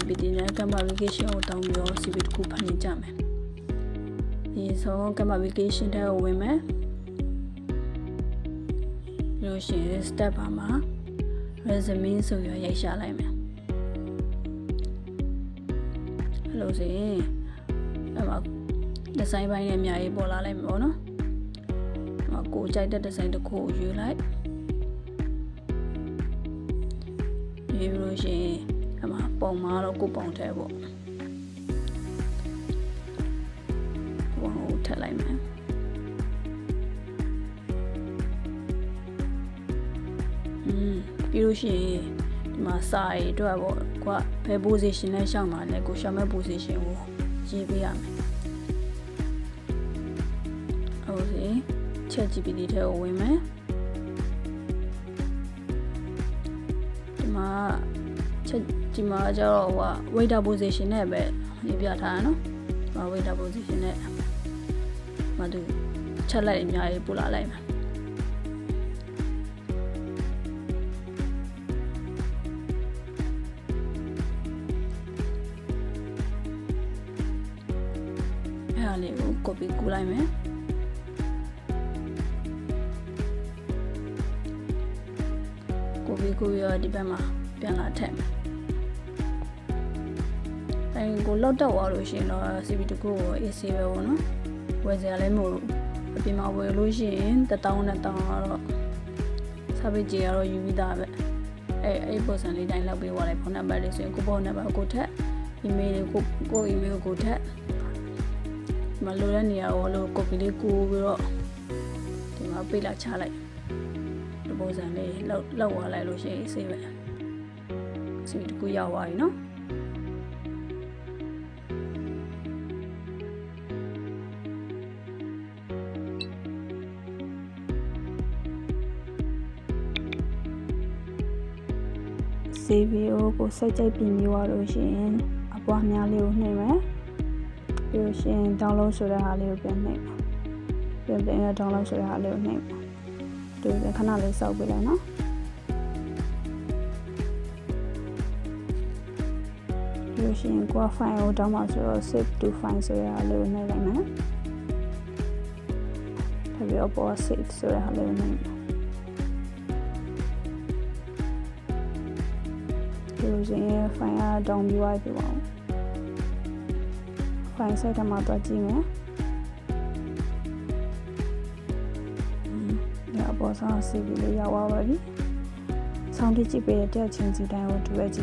GPT နဲ့ Gamma Application ကိုတောင်းပြီးတော့ CV တစ်ခုဖန်နေကြမယ်ဒီဆုံး Gamma Application ထဲကိုဝင်မယ်ပြီးလို့ရှိရင် step ပါမှာ resume ဆိုရရိုက်ရှာလိုက်မယ်အဲ့လိုဆိုရင်အဲ့မှာ design ဘိုင်းနဲ့အများကြီးပေါ်လာလိုက်မှာပေါ့နော်အဲ့မှာကိုကြိုက်တဲ့ design တစ်ခုကိုရွေးလိုက်ရွေးလို့ရှိရင်အဲ့မှာ ပုံမှာတော့ကိုပုံထဲပေါ့ပုံကိုထည့်လိုက်မယ်อืมပြီးလို့ရှိရင်ဒီမှာစာရီအတွက်ပေါ့ကွာဘယ် position နဲ့ရှောက်မှာလဲကိုရှောက်မဲ့ position ကိုရေးပေးရမယ်ဟုတ်စီချက် GPT ထဲကိုဝင်မယ်ဒီမှာ ချက်ဒီမှာကျတော့ဟိုက waiter position နဲ့ပဲရေးပြထားတာနော်ဒီမှာ waiter position နဲ့မတူချက်လိုက်အများကြီးပို့လာလိုက်မယ်အဲ့ဒါလေးကို copy ကူးလိုက်မယ်ကိုဗီကိုရောဒီဘက်မှာပြန်လာထည့်မယ်။ အဲကိုလောက်တော့သွားလို့ရှိရင်တော့ CV တကူကို AC ပဲပေါ့နော်။ဝယ်စရာလည်းမဟုတ်ဘူး။အပြင်မှာဝယ်လို့ရှိရင်1000နဲ့1000ကတော့စာပေကြီးကတော့ယူပြီးသားပဲ။အဲအဲ့ပုံစံလေးတိုင်းလောက်ပေးသွားလိုက်ဖုန်းနံပါတ်လေးဆိုရင်ကိုဖုန်းနံပါတ်ကိုထက် email ကိုကို email ကိုထက်မလိုတဲ့နေရာကိုလို့ copy လေးကူပြီးတော့ဒီမှာပေးလာချလိုက်ဒီပုံစံလေးလောက်လောက်သွားလိုက်လို့ရှိရင်အေးပဲစီတကူရောက်သွားပြီနော် စီဗီယိုကိုစိတ်ကြိုက်ပြင်ပြီးသွားလို့ရှိရင်အပွားများလေးကိုနှိမ့်မယ်ပြီးလို့ရှိရင် download ဆိုတဲ့ဟာလေးကိုပြန်နှိမ့်မယ်ပြန်ပြန်ရ download ဆိုတဲ့ဟာလေးကိုနှိမ့်မယ်တူတယ်ခဏလေးစောက်ပေးလိုက်နော်ပြီးလို့ရှိရင်ကိုက file ကိုတောင်းမှဆိုတော့ save to file ဆိုတဲ့ဟာလေးကိုနှိပ်လိုက်မယ်ထပ်ပြီးတော့ပေါ် save ဆိုတဲ့ဟာလေးကိုနှိပ်မယ် ပြီးလို့ရှိရင် file က down ပြီးသွားပြီပေါ့ file site ထဲမှာတွားကြည့်မယ်ညပေါ်ဆောင် CV လေးရောက်သွားပါပြီ။ဆောင်းတိကြည့်ပေးတဲ့တယောက်ချင်းစီတိုင်းကိုတူပဲကြည့်